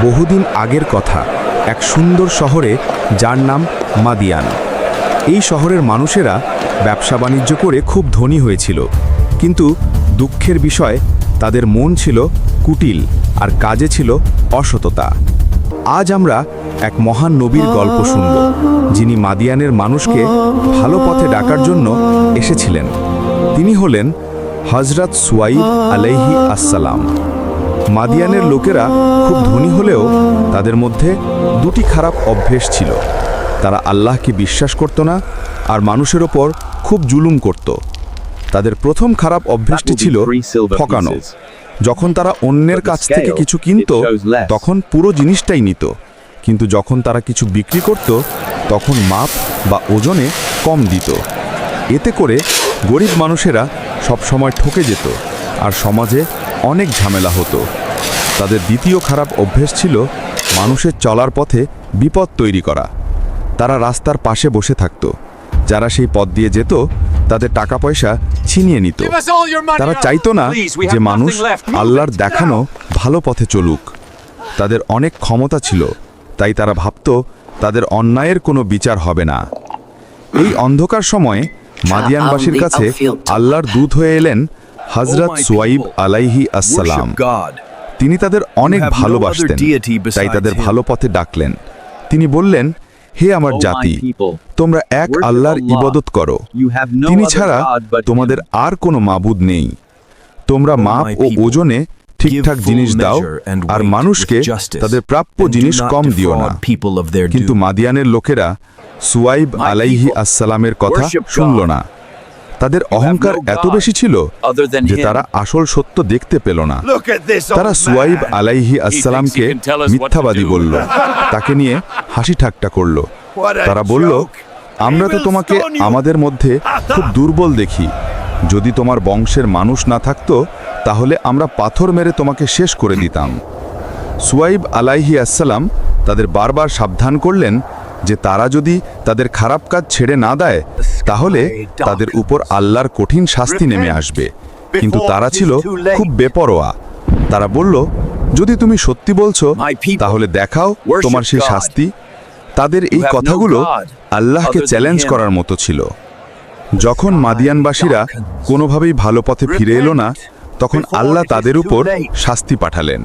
বহুদিন আগের কথা, এক সুন্দর শহরে যার নাম মাদিয়ান। এই শহরের মানুষেরা ব্যবসা বাণিজ্য করে খুব ধনী হয়েছিল, কিন্তু দুঃখের বিষয়, তাদের মন ছিল কুটিল আর কাজে ছিল অসততা। আজ আমরা এক মহান নবীর গল্প শুনব, যিনি মাদিয়ানের মানুষকে ভালো পথে ডাকার জন্য এসেছিলেন। তিনি হলেন হজরত সুয়াইব আলাইহি আসসালাম। মাদিয়ানের লোকেরা খুব ধনী হলেও তাদের মধ্যে দুটি খারাপ অভ্যেস ছিল। তারা আল্লাহকে বিশ্বাস করত না আর মানুষের ওপর খুব জুলুম করত। তাদের প্রথম খারাপ অভ্যেসটি ছিল ঠকানো। যখন তারা অন্যের কাছ থেকে কিছু কিনত, তখন পুরো জিনিসটাই নিত। কিন্তু যখন তারা কিছু বিক্রি করত, তখন মাপ বা ওজনে কম দিত। এতে করে গরিব মানুষেরা সব সময় ঠকে যেত আর সমাজে অনেক ঝামেলা হতো। তাদের দ্বিতীয় খারাপ অভ্যেস ছিল মানুষের চলার পথে বিপদ তৈরি করা। তারা রাস্তার পাশে বসে থাকত। যারা সেই পথ দিয়ে যেত তাদের টাকা পয়সা ছিনিয়ে নিত। তারা চাইতো না যে মানুষ আল্লাহর দেখানো ভালো পথে চলুক। তাদের অনেক ক্ষমতা ছিল। তাই তারা ভাবত তাদের অন্যায়ের কোনো বিচার হবে না। এই অন্ধকার সময়ে মাদিয়ানবাসীর কাছে আল্লাহর দূত হয়ে এলেন হজরত সোয়াইব আলাইহি আসসালাম। তিনি তাদের অনেক ভালোবাসতেন তাই তাদের ভালো পথে ডাকলেন। তিনি বললেন হে আমার জাতি তোমরা এক আল্লাহর ইবাদত করো। তিনি ছাড়া তোমাদের আর কোনো মাবুদ নেই। তোমরা মাপ ও ওজনে ঠিকঠাক জিনিস দাও আর মানুষকে তাদের প্রাপ্য জিনিস কম দিও না। কিন্তু মাদিয়ানের লোকেরা সুয়াইব আলাইহি আসসালামের কথা শুনল না। তাদের অহংকার এত বেশি ছিল যে তারা আসল সত্য দেখতে পেল না। তারা সুয়াইব আলাইহি আসসালামকে মিথ্যাবাদী বলল। তাকে নিয়ে হাসি ঠাট্টা করল। তারা বলল আমরা তো তোমাকে আমাদের মধ্যে খুব দুর্বল দেখি। যদি তোমার বংশের মানুষ না থাকতো তাহলে আমরা পাথর মেরে তোমাকে শেষ করে দিতাম। সুয়াইব আলাইহি আসসালাম তাদের বারবার সাবধান করলেন যে তারা যদি তাদের খারাপ কাজ ছেড়ে না দেয় তাহলে তাদের উপর আল্লাহর কঠিন শাস্তি নেমে আসবে। কিন্তু তারা ছিল খুব বেপরোয়া। তারা বলল যদি তুমি সত্যি বলছো তাহলে দেখাও তোমার সেই শাস্তি। তাদের এই কথাগুলো আল্লাহকে চ্যালেঞ্জ করার মতো ছিল। যখন মাদিয়ানবাসীরা কোনোভাবেই ভালো পথে ফিরে এলো না তখন আল্লাহ তাদের উপর শাস্তি পাঠালেন।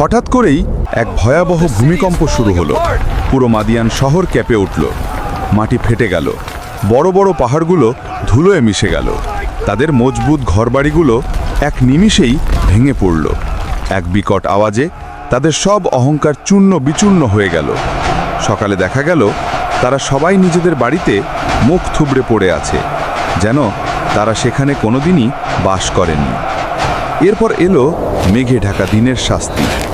হঠাৎ করেই এক ভয়াবহ ভূমিকম্প শুরু হলো। পুরো মাদিয়ান শহর কেঁপে উঠল। মাটি ফেটে গেল। বড় বড় পাহাড়গুলো ধুলোয় মিশে গেল। তাদের মজবুত ঘরবাড়িগুলো এক নিমিষেই ভেঙে পড়ল। এক বিকট আওয়াজে তাদের সব অহংকার চূর্ণ বিচূর্ণ হয়ে গেল। সকালে দেখা গেল, তারা সবাই নিজেদের বাড়িতে মুখ থুবড়ে পড়ে আছে, যেন তারা সেখানে কোনোদিনই বাস করেনি। এরপর এলো মেঘে ঢাকা দিনের শাস্তি।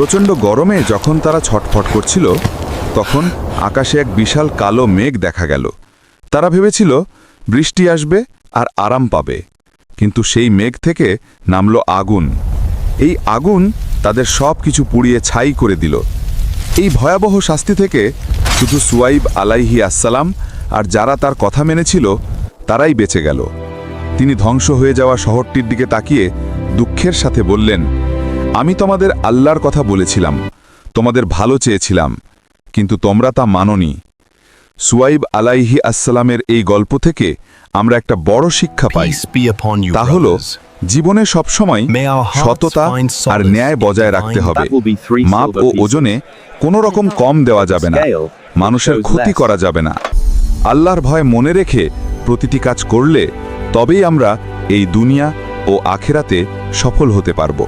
প্রচণ্ড গরমে যখন তারা ছটফট করছিল, তখন আকাশে এক বিশাল কালো মেঘ দেখা গেল। তারা ভেবেছিল, বৃষ্টি আসবে আর আরাম পাবে। কিন্তু সেই মেঘ থেকে নামল আগুন। এই আগুন তাদের সব কিছু পুড়িয়ে ছাই করে দিল। এই ভয়াবহ শাস্তি থেকে শুধু সুয়াইব আলাইহি আসসালাম আর যারা তার কথা মেনেছিল, তারাই বেঁচে গেল। তিনি ধ্বংস হয়ে যাওয়া শহরটির দিকে তাকিয়ে দুঃখের সাথে বললেন আমি তোমাদের আল্লাহর কথা বলেছিলাম তোমাদের ভালো চেয়েছিলাম কিন্তু তোমরা তা মাননি। সুয়াইব আলাইহি আসসালামের এই গল্প থেকে আমরা একটা বড় শিক্ষা পাই। তা হলো. জীবনে সবসময় সততা আর ন্যায় বজায় রাখতে হবে। মাপ ও ওজনে কোনো রকম কম দেওয়া যাবে না। মানুষের ক্ষতি করা যাবে না। আল্লাহর ভয় মনে রেখে প্রতিটি কাজ করলে তবেই আমরা এই দুনিয়া ও আখেরাতে সফল হতে পারব।